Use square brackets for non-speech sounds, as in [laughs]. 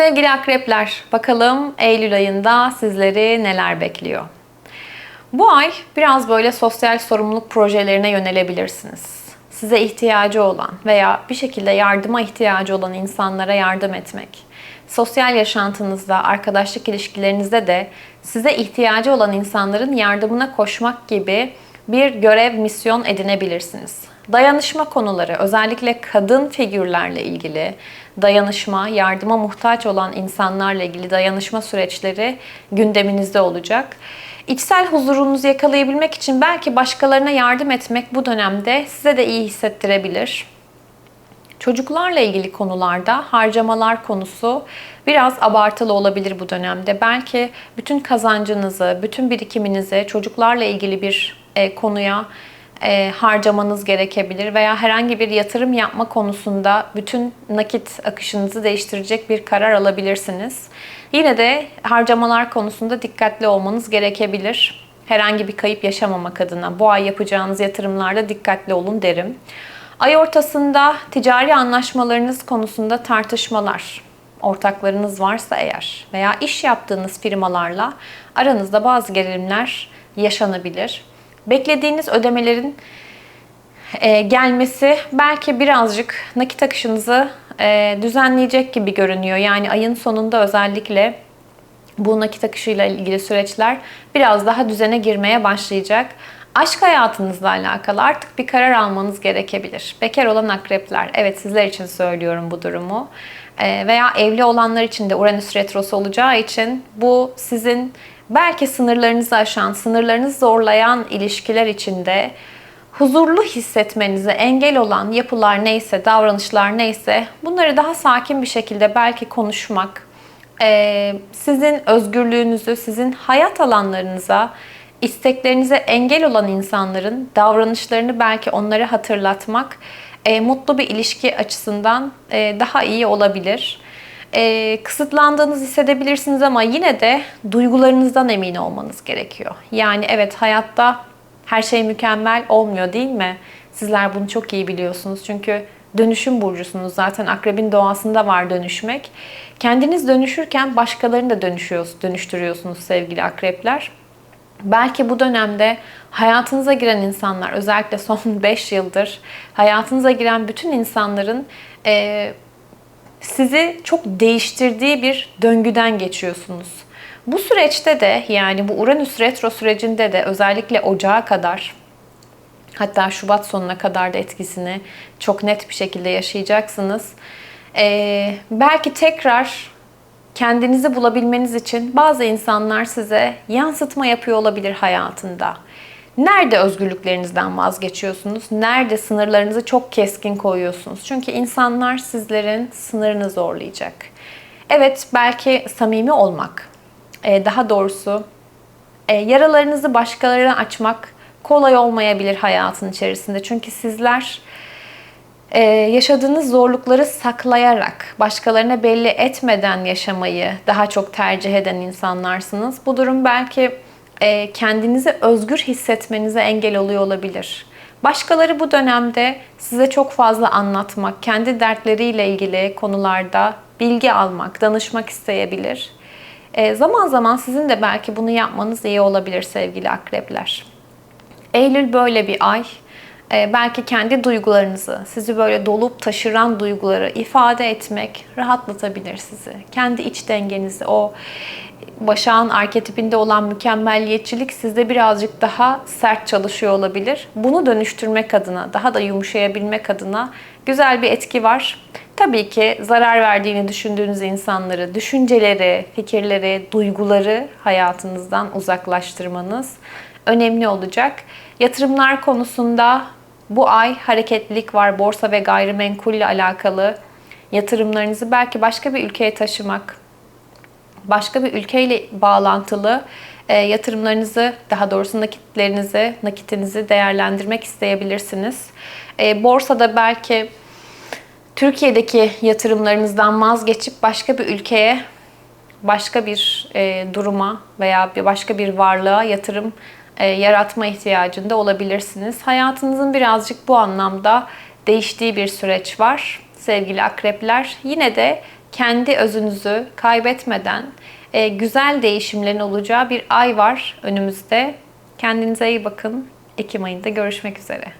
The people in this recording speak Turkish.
Sevgili akrepler, bakalım Eylül ayında sizleri neler bekliyor? Bu ay biraz böyle sosyal sorumluluk projelerine yönelebilirsiniz. Size ihtiyacı olan veya bir şekilde yardıma ihtiyacı olan insanlara yardım etmek. Sosyal yaşantınızda, arkadaşlık ilişkilerinizde de size ihtiyacı olan insanların yardımına koşmak gibi bir görev, misyon edinebilirsiniz. Dayanışma konuları, özellikle kadın figürlerle ilgili dayanışma, yardıma muhtaç olan insanlarla ilgili dayanışma süreçleri gündeminizde olacak. İçsel huzurunuzu yakalayabilmek için belki başkalarına yardım etmek bu dönemde size de iyi hissettirebilir. Çocuklarla ilgili konularda harcamalar konusu biraz abartılı olabilir bu dönemde. Belki bütün kazancınızı, bütün birikiminizi çocuklarla ilgili bir e, konuya e, harcamanız gerekebilir veya herhangi bir yatırım yapma konusunda bütün nakit akışınızı değiştirecek bir karar alabilirsiniz. Yine de harcamalar konusunda dikkatli olmanız gerekebilir. Herhangi bir kayıp yaşamamak adına bu ay yapacağınız yatırımlarda dikkatli olun derim. Ay ortasında ticari anlaşmalarınız konusunda tartışmalar, ortaklarınız varsa eğer veya iş yaptığınız firmalarla aranızda bazı gerilimler yaşanabilir. Beklediğiniz ödemelerin e, gelmesi belki birazcık nakit akışınızı e, düzenleyecek gibi görünüyor. Yani ayın sonunda özellikle bu nakit akışıyla ilgili süreçler biraz daha düzene girmeye başlayacak. Aşk hayatınızla alakalı artık bir karar almanız gerekebilir. Bekar olan akrepler, evet sizler için söylüyorum bu durumu. E, veya evli olanlar için de Uranüs retrosu olacağı için bu sizin belki sınırlarınızı aşan, sınırlarınızı zorlayan ilişkiler içinde huzurlu hissetmenize engel olan yapılar neyse, davranışlar neyse bunları daha sakin bir şekilde belki konuşmak, sizin özgürlüğünüzü, sizin hayat alanlarınıza, isteklerinize engel olan insanların davranışlarını belki onlara hatırlatmak mutlu bir ilişki açısından daha iyi olabilir e, kısıtlandığınızı hissedebilirsiniz ama yine de duygularınızdan emin olmanız gerekiyor. Yani evet hayatta her şey mükemmel olmuyor değil mi? Sizler bunu çok iyi biliyorsunuz. Çünkü dönüşüm burcusunuz. Zaten akrebin doğasında var dönüşmek. Kendiniz dönüşürken başkalarını da dönüşüyorsunuz, dönüştürüyorsunuz sevgili akrepler. Belki bu dönemde hayatınıza giren insanlar, özellikle son [laughs] 5 yıldır hayatınıza giren bütün insanların e, sizi çok değiştirdiği bir döngüden geçiyorsunuz. Bu süreçte de yani bu Uranüs retro sürecinde de özellikle ocağa kadar hatta Şubat sonuna kadar da etkisini çok net bir şekilde yaşayacaksınız. Ee, belki tekrar kendinizi bulabilmeniz için bazı insanlar size yansıtma yapıyor olabilir hayatında. Nerede özgürlüklerinizden vazgeçiyorsunuz? Nerede sınırlarınızı çok keskin koyuyorsunuz? Çünkü insanlar sizlerin sınırını zorlayacak. Evet belki samimi olmak, e, daha doğrusu e, yaralarınızı başkalarına açmak kolay olmayabilir hayatın içerisinde. Çünkü sizler e, yaşadığınız zorlukları saklayarak, başkalarına belli etmeden yaşamayı daha çok tercih eden insanlarsınız. Bu durum belki e, kendinizi özgür hissetmenize engel oluyor olabilir. Başkaları bu dönemde size çok fazla anlatmak, kendi dertleriyle ilgili konularda bilgi almak, danışmak isteyebilir. E, zaman zaman sizin de belki bunu yapmanız iyi olabilir sevgili akrepler. Eylül böyle bir ay. E, belki kendi duygularınızı, sizi böyle dolup taşıran duyguları ifade etmek rahatlatabilir sizi. Kendi iç dengenizi, o Başak'ın arketipinde olan mükemmelliyetçilik sizde birazcık daha sert çalışıyor olabilir. Bunu dönüştürmek adına, daha da yumuşayabilmek adına güzel bir etki var. Tabii ki zarar verdiğini düşündüğünüz insanları, düşünceleri, fikirleri, duyguları hayatınızdan uzaklaştırmanız önemli olacak. Yatırımlar konusunda bu ay hareketlilik var. Borsa ve gayrimenkulle alakalı yatırımlarınızı belki başka bir ülkeye taşımak, başka bir ülkeyle bağlantılı e, yatırımlarınızı, daha doğrusu nakitlerinizi, nakitinizi değerlendirmek isteyebilirsiniz. E, borsada belki Türkiye'deki yatırımlarınızdan vazgeçip başka bir ülkeye, başka bir e, duruma veya bir başka bir varlığa yatırım yaratma ihtiyacında olabilirsiniz. Hayatınızın birazcık bu anlamda değiştiği bir süreç var sevgili akrepler. Yine de kendi özünüzü kaybetmeden e, güzel değişimlerin olacağı bir ay var önümüzde. Kendinize iyi bakın. Ekim ayında görüşmek üzere.